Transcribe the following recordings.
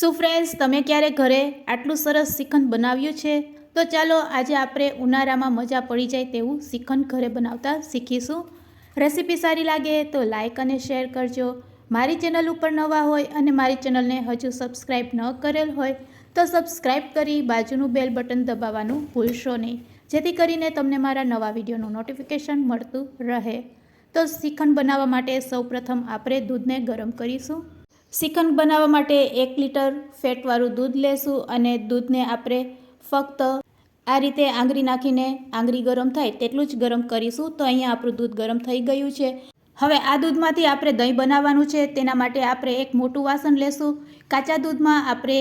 શું ફ્રેન્ડ્સ તમે ક્યારે ઘરે આટલું સરસ શ્રીખંડ બનાવ્યું છે? તો ચાલો આજે આપણે ઉનાળામાં મજા પડી જાય તેવું શ્રીખંડ ઘરે બનાવતા શીખીશું. રેસીપી સારી લાગે તો લાઇક અને શેર કરજો. મારી ચેનલ ઉપર નવા હોય અને મારી ચેનલને હજુ સબસ્ક્રાઈબ ન કરેલ હોય, તો સબસ્ક્રાઈબ કરી બાજુનું બેલ બટન દબાવવાનું ભૂલશો નહીં. જેથી કરીને તમને મારા નવા વિડીયોનું નોટિફિકેશન મળતું રહે. તો શ્રીખંડ બનાવવા માટે સૌપ્રથમ આપણે દૂધને ગરમ કરીશું. શ્રીખંડ બનાવવા માટે એક લીટર ફેટવાળું દૂધ લેશું અને દૂધને આપણે ફક્ત આ રીતે આંગળી નાખીને આંગળી ગરમ થાય તેટલું જ ગરમ કરીશું તો અહીંયા આપણું દૂધ ગરમ થઈ ગયું છે. હવે આ દૂધમાંથી આપણે દહીં બનાવવાનું છે, તેના માટે આપણે એક મોટું વાસણ લેશું. કાચા દૂધમાં આપણે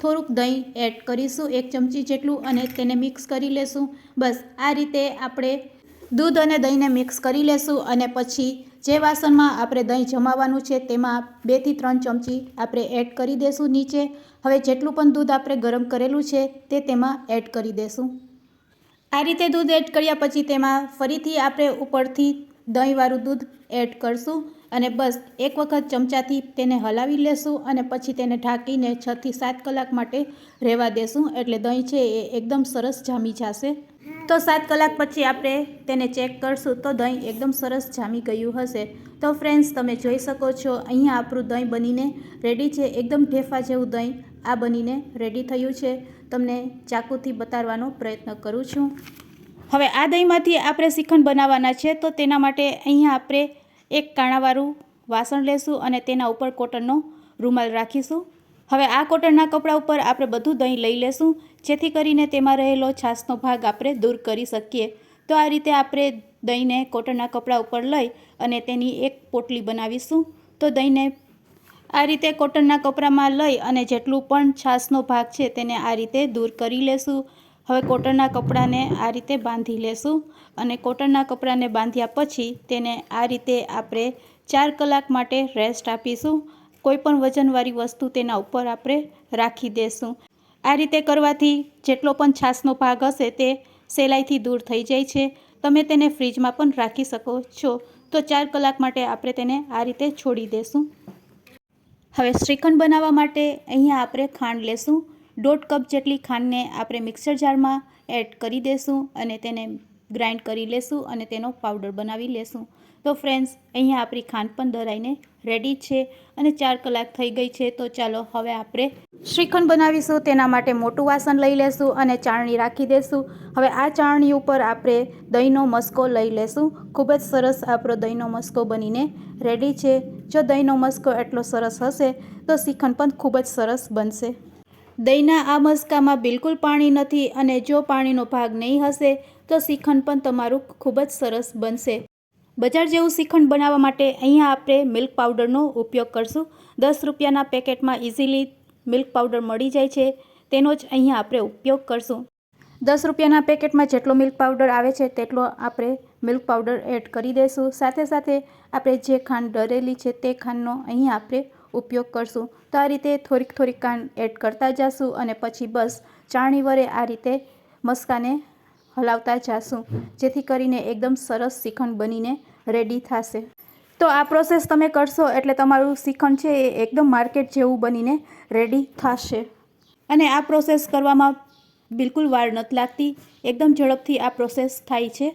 થોડુંક દહીં એડ કરીશું, એક ચમચી જેટલું, અને તેને મિક્સ કરી લેશું. બસ, આ રીતે આપણે દૂધ અને દહીંને મિક્સ કરી લેશું અને પછી જે વાસણમાં આપણે દહીં જમાવવાનું છે તેમાં બેથી ત્રણ ચમચી આપણે એડ કરી દેશું નીચે. હવે જેટલું પણ દૂધ આપણે ગરમ કરેલું છે તે તેમાં એડ કરી દેશું. આ રીતે દૂધ એડ કર્યા પછી તેમાં ફરીથી આપણે ઉપરથી દહીંવાળું દૂધ એડ કરશું અને બસ એક વખત ચમચાથી તેને હલાવી લેશું અને પછી તેને ઢાંકીને છથી સાત કલાક માટે રહેવા દેશું. એટલે દહીં છે એ એકદમ સરસ જામી જશે. તો સાત કલાક પછી આપણે તેને ચેક કરશું તો દહીં એકદમ સરસ જામી ગયું હશે. તો ફ્રેન્ડ્સ તમે જોઈ શકો છો, અહીંયા આપણું દહીં બનીને રેડી છે. એકદમ ઢેફા જેવું દહીં આ બનીને રેડી થયું છે. તમને ચાકુથી બતાવવાનો પ્રયત્ન કરું છું. હવે આ દહીંમાંથી આપણે શ્રીખંડ બનાવવાના છે, તો તેના માટે અહીંયા આપણે એક કાણાવાળું વાસણ લેશું અને તેના ઉપર કોટનનો રૂમાલ રાખીશું. હવે આ કોટનના કપડા ઉપર આપણે બધું દહીં લઈ લેશું. જેથી કરીને તેમાં રહેલો છાશનો ભાગ આપણે દૂર કરી શકીએ. તો આ રીતે આપણે દહીંને કોટનના કપડાં ઉપર લઈ અને તેની એક પોટલી બનાવીશું. તો દહીંને આ રીતે કોટનના કપડામાં લઈ અને જેટલું પણ છાશનો ભાગ છે તેને આ રીતે દૂર કરી લેશું. હવે કોટનના કપડાને આ રીતે બાંધી લેશું અને કોટનના કપડાને બાંધ્યા પછી તેને આ રીતે આપણે ચાર કલાક માટે રેસ્ટ આપીશું. કોઈપણ વજનવાળી વસ્તુ તેના ઉપર આપણે રાખી દેશું. આ રીતે કરવાથી જેટલો પણ છાશનો ભાગ હશે તે સેલાઈથી દૂર થઈ જાય છે. તમે તેને ફ્રીજમાં પણ રાખી શકો છો. તો ચાર કલાક માટે આપણે તેને આ રીતે છોડી દેશું. હવે શ્રીખંડ બનાવવા માટે અહીંયા આપણે ખાંડ લેશું. દોઢ કપ જેટલી ખાંડને આપણે મિક્સર જારમાં એડ કરી દેશું અને તેને ગ્રાઇન્ડ કરી લેશું અને તેનો પાવડર બનાવી લેશું. તો ફ્રેન્ડ્સ, અહીંયા આપણી ખાંડ પણ દરાઈને રેડી છે અને ચાર કલાક થઈ ગઈ છે, તો ચાલો હવે આપણે શ્રીખંડ બનાવીશું. તેના માટે મોટું વાસણ લઈ લેશું અને ચાળણી રાખી દેશું. હવે આ ચાળણી ઉપર આપણે દહીંનો મસ્કો લઈ લેશું. ખૂબ જ સરસ આપણો દહીંનો મસ્કો બનીને રેડી છે. જો દહીંનો મસ્કો એટલો સરસ હશે, તો શ્રીખંડ પણ ખૂબ જ સરસ બનશે. દહીંના આ મસ્કામાં બિલકુલ પાણી નથી અને જો પાણીનો ભાગ નહીં હશે તો શ્રીખંડ પણ તમારું ખૂબ જ સરસ બનશે. બજાર જેવું શ્રીખંડ બનાવવા માટે અહીંયા આપણે મિલ્ક પાવડરનો ઉપયોગ કરશું. દસ રૂપિયાના પેકેટમાં ઇઝીલી મિલ્ક પાવડર મળી જાય છે, તેનો જ અહીંયા આપણે ઉપયોગ કરશું. દસ રૂપિયાના પેકેટમાં જેટલો મિલ્ક પાવડર આવે છે, તેટલો આપણે મિલ્ક પાવડર એડ કરી દઈશું સાથે સાથે આપણે જે ખાંડ ડરેલી છે, તે ખાંડનો અહીંયા આપણે ઉપયોગ કરશું. તો આ રીતે થોડીક થોડીક ખાંડ એડ કરતા જશું અને પછી બસ ચાણી વડે આ રીતે મસ્કાને હલાવતા જાશું. જેથી કરીને એકદમ સરસ શ્રીખંડ બનીને રેડી થશે. તો આ પ્રોસેસ તમે કરશો એટલે તમારું શ્રીખંડ છે એ એકદમ માર્કેટ જેવું બનીને રેડી થશે. અને આ પ્રોસેસ કરવામાં બિલકુલ વાર નથી લાગતી. એકદમ ઝડપથી આ પ્રોસેસ થાય છે.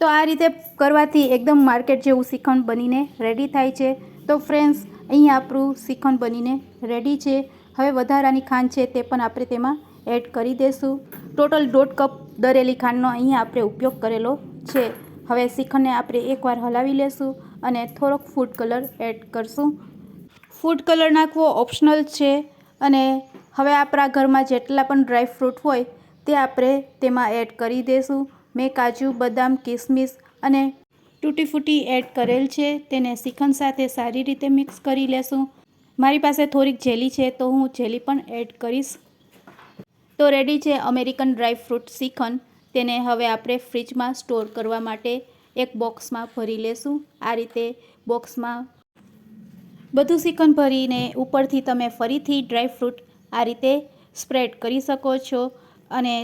તો આ રીતે કરવાથી એકદમ માર્કેટ જેવું શ્રીખંડ બનીને રેડી થાય છે. તો ફ્રેન્ડ્સ અહીં આપણું શ્રીખંડ બનીને રેડી છે. હવે વધારાની ખાંડ છે તે પણ આપણે તેમાં એડ કરી દઈશું ટોટલ દોઢ કપ દરેલી ખાંડનો અહીંયા આપણે ઉપયોગ કરેલો છે. હવે શ્રીખંડને આપણે એકવાર હલાવી લેશું અને થોડોક ફૂડ કલર એડ કરશું. ફૂડ કલર નાખવો ઓપ્શનલ છે અને હવે આપણા ઘરમાં જેટલા પણ ડ્રાય ફ્રૂટ હોય તે આપણે તેમાં એડ કરી દઈશું મેં કાજુ, બદામ, કિસમિસ અને તૂટી ફૂટી એડ કરેલ છે. તેને શ્રીખંડ સાથે સારી રીતે મિક્સ કરી લેશું. મારી પાસે થોડીક જેલી છે તો હું જેલી પણ એડ કરીશ. તો રેડી છે અમેરિકન ડ્રાય ફ્રૂટ શ્રીખંડ તેને હવે આપણે ફ્રીજમાં સ્ટોર કરવા માટે એક બોક્સમાં ભરી લેશું. આ રીતે બોક્સમાં બધું શ્રીખંડ ભરીને ઉપરથી તમે ફરીથી ડ્રાય ફ્રૂટ આ રીતે સ્પ્રેડ કરી શકો છો અને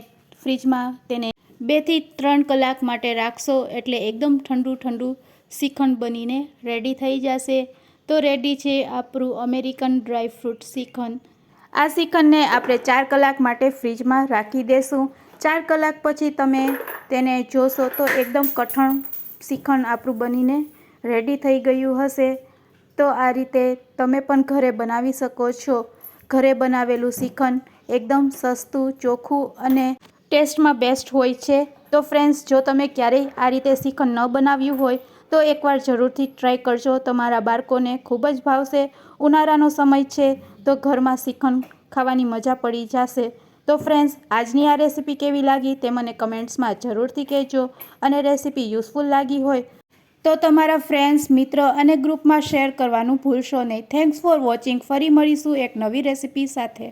ફ્રીજમાં તેને બેથી ત્રણ કલાક માટે રાખશો એટલે એકદમ ઠંડુ ઠંડુ શ્રીખંડ બનીને રેડી થઈ જશે. તો રેડી છે આપણું અમેરિકન ડ્રાય ફ્રૂટ શ્રીખંડ આ શ્રીખંડને આપણે ચાર કલાક માટે ફ્રીજમાં રાખી દેશું. ચાર કલાક પછી તમે તેને જોશો તો એકદમ કઠણ શ્રીખંડ આપણું બનીને રેડી થઈ ગયું હશે. તો આ રીતે તમે પણ ઘરે બનાવી શકો છો. ઘરે બનાવેલું શ્રીખંડ એકદમ સસ્તું, ચોખ્ખું અને ટેસ્ટમાં બેસ્ટ હોય છે. તો ફ્રેન્ડ્સ જો તમે ક્યારેય આ રીતે શ્રીખંડ ન બનાવ્યું હોય, તો એકવાર જરૂરથી ટ્રાય કરજો. તમારા બાળકોને ખૂબ જ ભાવશે. ઉનાળાનો સમય છે. તો ઘરમાં શ્રીખંડ ખાવાની મજા પડી જશે. તો ફ્રેન્ડ્સ આજની આ રેસીપી કેવી લાગી તે મને કમેન્ટ્સમાં જરૂરથી કહેજો અને રેસીપી યુઝફુલ લાગી હોય તો તમારા ફ્રેન્ડ્સ મિત્ર અને ગ્રુપમાં શેર કરવાનું ભૂલશો નહીં. થેન્ક્સ ફોર વોચિંગ ફરી મળીશું એક નવી રેસીપી સાથે.